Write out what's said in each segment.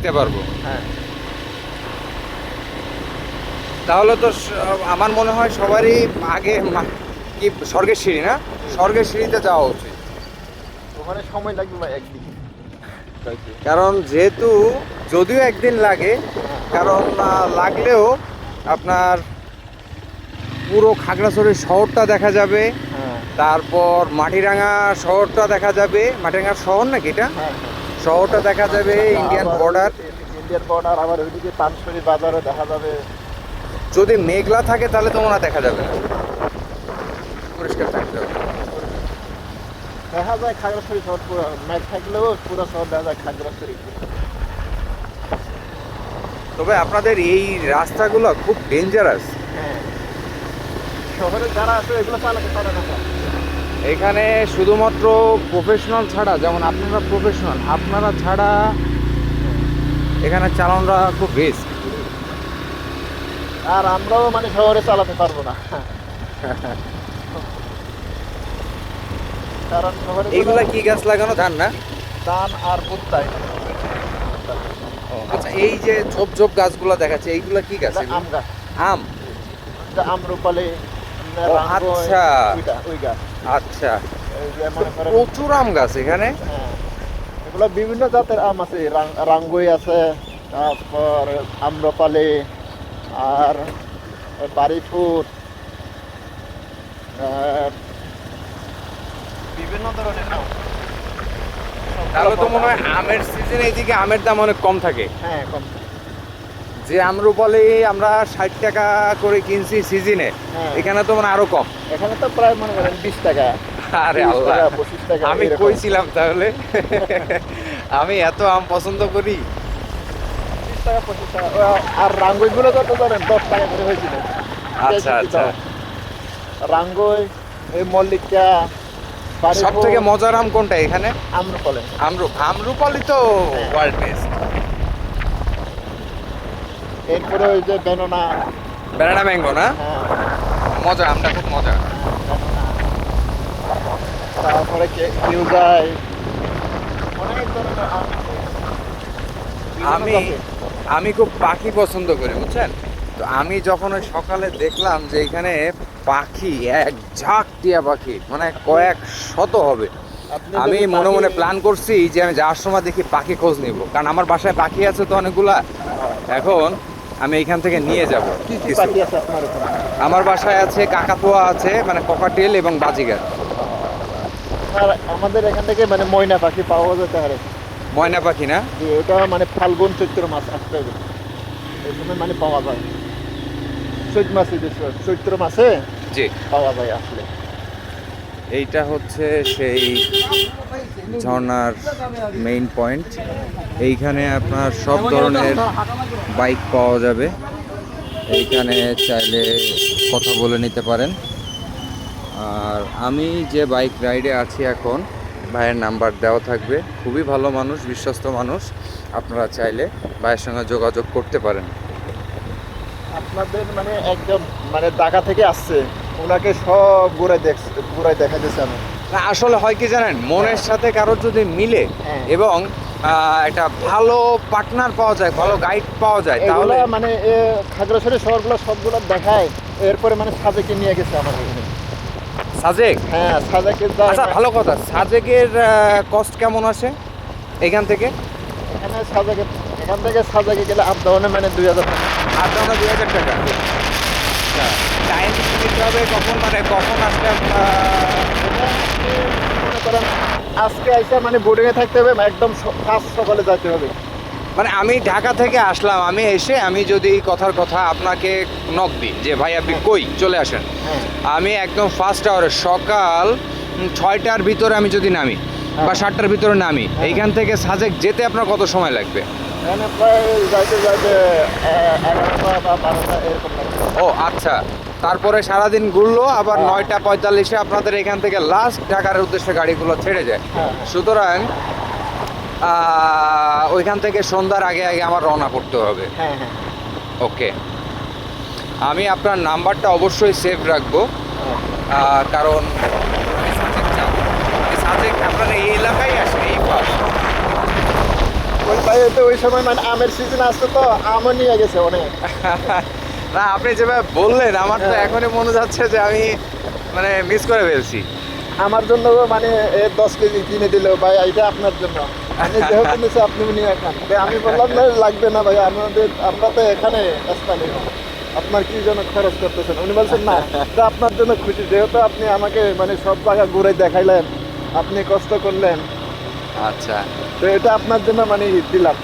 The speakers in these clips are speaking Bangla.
দিতে পারব। হ্যাঁ। তাহলে তো আমার মনে হয় সবারই আগে কি স্বর্গের সিঁড়ি না? স্বর্গের সিঁড়িতে যাওয়া উচিত। ওখানে সময় লাগবে ভাই একদিন। কারণ যেহেতু যদিও একদিন লাগে কারণ লাগলেও আপনার পুরো খাগড়াছড়ির শহরটা দেখা যাবে হ্যাঁ। তারপর মাটিরাঙ্গা শহরটা দেখা যাবে। মাটিরাঙ্গা শহর নাকি এটা? হ্যাঁ। শহরটা দেখা যাবে ইন্ডিয়ান বর্ডার ইন্ডিয়ান বর্ডার আবার ওইদিকে পানশরী বাজারও দেখা যাবে। যদি মেঘলা থাকে তাহলে তো মনে দেখা যাবে। না পরিষ্কার থাকতে হবে। দেখা যায় খাগড়াছড়ি শহর পুরো ম্যাচ থাকলেও পুরো শহর দেখা যায় খাগড়াছড়ি। তবে আপনাদের এই রাস্তাগুলো খুব ডেঞ্জারাস হ্যাঁ। শহরে যারা আছে এগুলো চালাতে পারে না। এখানে শুধুমাত্র প্রফেশনাল ছাড়া যেমন আপনারা প্রফেশনাল আপনারা ছাড়া এখানে চালানোটা খুব রিস্ক আর আমরাও মানে শহরে চালাতে পারব না। কারণ শহরে এইগুলা কি গাছ লাগানো? ধান না? ধান আর পুত্তাই আচ্ছা এই যে ঝোপ ঝোপ গাছগুলো দেখাচ্ছে এইগুলা কি গাছ? আম গাছ। আম? আমরুপালি আচ্ছা। ওই গাছ। আচ্ছা। প্রচুর আম গাছ এখানে? হ্যাঁ, এগুলো বিভিন্ন জাতের আম আছে রাঙ্গুই আছে তারপর আম্রপালি আর বাড়িফুট বিভিন্ন ধরনের আম। তাহলে তো মনে হয় আমের সিজনে এইদিকে আমের দাম অনেক কম থাকে। হ্যাঁ কম যে আমরুপালি আমরা ষাট টাকা করে কিনছি সিজনে হ্যাঁ। এখানে তো মানে আরও কম। এখানে তো প্রায় মনে করেন বিশ টাকা। আরে আল্লাহ টাকা, 25 টাকা আমি কইছিলাম তাহলে। আমি এত আম পছন্দ করি। টাকা পঁচিশ টাকা আর রাঙ্গুইগুলো কত ধরেন দশ টাকা করে হয়েছিল। আচ্ছা আচ্ছা। রাঙ্গুই এই মল্লিকা সব থেকে মজার আম কোনটা এখানে? আম্রপালি। আমরু আমরুপালি তো হ্যাঁ। ওয়ার্ল্ড বেস্ট এরপরে ওই যে বেননা। ব্যানানা ম্যাঙ্গো না? হ্যাঁ। মজা আমটা খুব মজা। বেননা। তারপরে কে- কিউজাই অনেক ধরনের আম আছে। বিভিন্ন আমি জাতের। আমি খুব পাখি পছন্দ করি বুঝছেন? তো আমি যখন ওই সকালে দেখলাম যে এখানে পাখি এক ঝাঁক টিয়া পাখি মানে কয়েক শত হবে। আপনি আমি যদি মনে মনে পাখি- প্ল্যান করছি যে আমি যাওয়ার সময় দেখি পাখি খোঁজ নিব। কারণ আমার বাসায় পাখি আছে তো অনেকগুলা। এখন আমি এখান থেকে নিয়ে যাব। কি কি আছে আমার বাসায় আছে কাকাতুয়া আছে মানে ককাটেল এবং বাজিগার। আমাদের এখান থেকে মানে ময়না পাখি পাওয়া যেতে পারে ময়না পাখি না? ওটা মানে ফাল্গুন চৈত্র মাস আসতে হবে। এই সময় মানে পাওয়া যায়। চৈত মাসে চৈত্র মাসে জি। পাওয়া যায় আসলে। এইটা হচ্ছে সেই ঝর্ণার মেইন পয়েন্ট এইখানে আপনার সব ধরনের বাইক পাওয়া যাবে। এইখানে চাইলে কথা বলে নিতে পারেন। আর আমি যে বাইক রাইডে আছি এখন, ভাইয়ের নাম্বার দেওয়া থাকবে। খুবই ভালো মানুষ, বিশ্বস্ত মানুষ। আপনারা চাইলে ভাইয়ের সঙ্গে যোগাযোগ করতে পারেন। আপনাদের মানে একদম মানে ঢাকা থেকে আসছে। ওনাকে সব ঘুরাই দেখ ঘুরাই দেখা দিচ্ছে আমি। না আসলে হয় কি জানেন? মনের সাথে কারোর যদি মিলে হ্যাঁ। এবং একটা ভালো পার্টনার পাওয়া যায় ভালো গাইড পাওয়া যায় তাহলে মানে খাগড়াছড়ি শহরগুলো সবগুলো দেখায় এরপরে মানে সাজেকে নিয়ে গেছে আমার সাজেক? হ্যাঁ সাজেকে আচ্ছা ভালো কথা। সাজেকের কস্ট কেমন আসে? এখান থেকে? এখানে সাজেকে এখান থেকে সাজেকে গেলে আপ ডাউনে মানে দুই হাজার টাকা। আমরা দুই হাজার টাকা। টাইম নিতে হবে কখন মানে কখন আসলে মনে করেন আজকে আইসা মানে বোর্ডিংয়ে থাকতে হবে একদম ফার্স্ট সকালে যেতে হবে। মানে আমি ঢাকা থেকে আসলাম আমি এসে আমি যদি কথার কথা আপনাকে নক দিই যে ভাই আপনি কই? চলে আসেন। হ্যাঁ। আমি একদম ফার্স্ট আওয়ারে সকাল ছয়টার ভিতরে আমি যদি নামি বা হ্যাঁ। সাতটার ভিতরে নামি হ্যাঁ। এইখান থেকে সাজেক যেতে আপনার কত সময় লাগবে? এখানে প্রায় যাইতে যাইতে এগারোটা বা বারোটা এরকম ও আচ্ছা। তারপরে সারাদিন ঘুরলো আবার হ্যাঁ। নয়টা পঁয়তাল্লিশে আপনাদের এখান থেকে লাস্ট ঢাকার উদ্দেশ্যে গাড়িগুলো ছেড়ে যায়। হ্যাঁ। সুতরাং ওইখান থেকে সন্ধ্যার আগে আগে আমার রওনা করতে হবে। হ্যাঁ ওকে। আমি আপনার নাম্বারটা অবশ্যই সেভ রাখব। কারণ সাজেক আপনার এই এলাকায় ভাই তো ওই সময় মানে আমের সিজন আসতো তো আমও নিয়ে গেছে অনেক। না আপনি যেভাবে বললেন আমার তো হ্যাঁ। এখনই মনে যাচ্ছে যে আমি মানে মিস করে ফেলছি। আমার জন্য মানে দশ কেজি কিনে দিল ভাই এটা আপনার জন্য। আমি যেহেতু আপনি নিয়ে খান। আমি বললাম না লাগবে না ভাই আমাদের আমরা তো এখানে স্থানীয়। আপনার কি জন্য খরচ করতেছেন? উনি বলছেন না এটা আপনার জন্য খুশি। যেহেতু আপনি আমাকে মানে সব জায়গা ঘুরে দেখাইলেন আপনি কষ্ট করলেন। আচ্ছা। তো এটা আপনার জন্য মানে দিলাম।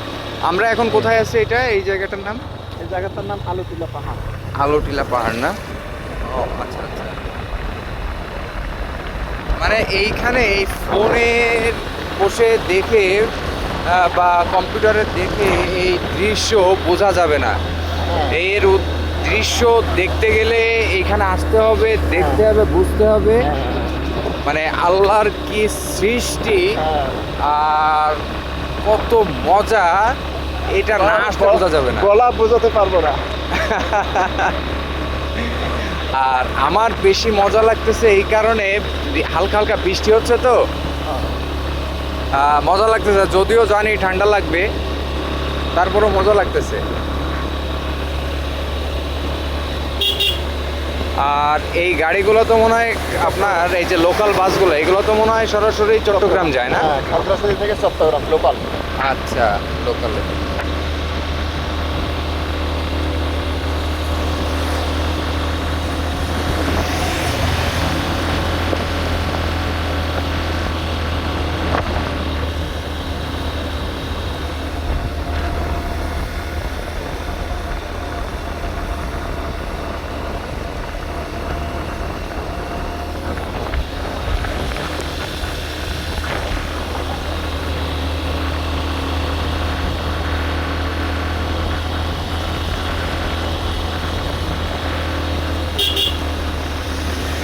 আমরা এখন কোথায় আছি এটা? এই জায়গাটার নাম? এই জায়গাটার নাম আলুটিলা পাহাড়। আলোটিলা পাহাড় না? ও আচ্ছা আচ্ছা। মানে এইখানে এই ফোনের বসে দেখে বা কম্পিউটারে দেখে এই দৃশ্য বোঝা যাবে না। হ্যাঁ। এর দৃশ্য দেখতে গেলে এখানে আসতে হবে দেখতে হবে বুঝতে হবে। মানে আল্লাহর কি সৃষ্টি। আর কত মজা এটা না আসলে বোঝা যাবে না। গলা বোঝাতে পারব না। আর আমার বেশি মজা লাগতেছে এই কারণে হালকা হালকা বৃষ্টি হচ্ছে তো। মজা লাগতেছে যদিও জানি ঠান্ডা লাগবে তারপরও মজা লাগতেছে। আর এই গাড়িগুলো তো মনে হয় আপনার এই যে লোকাল বাসগুলো এগুলো তো মনে হয় সরাসরি চট্টগ্রাম যায় না? হ্যাঁ খাগড়াছড়ি থেকে চট্টগ্রাম লোকাল আচ্ছা লোকালে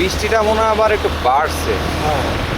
বৃষ্টিটা মনে হয় আবার একটু বাড়ছে। হ্যাঁ।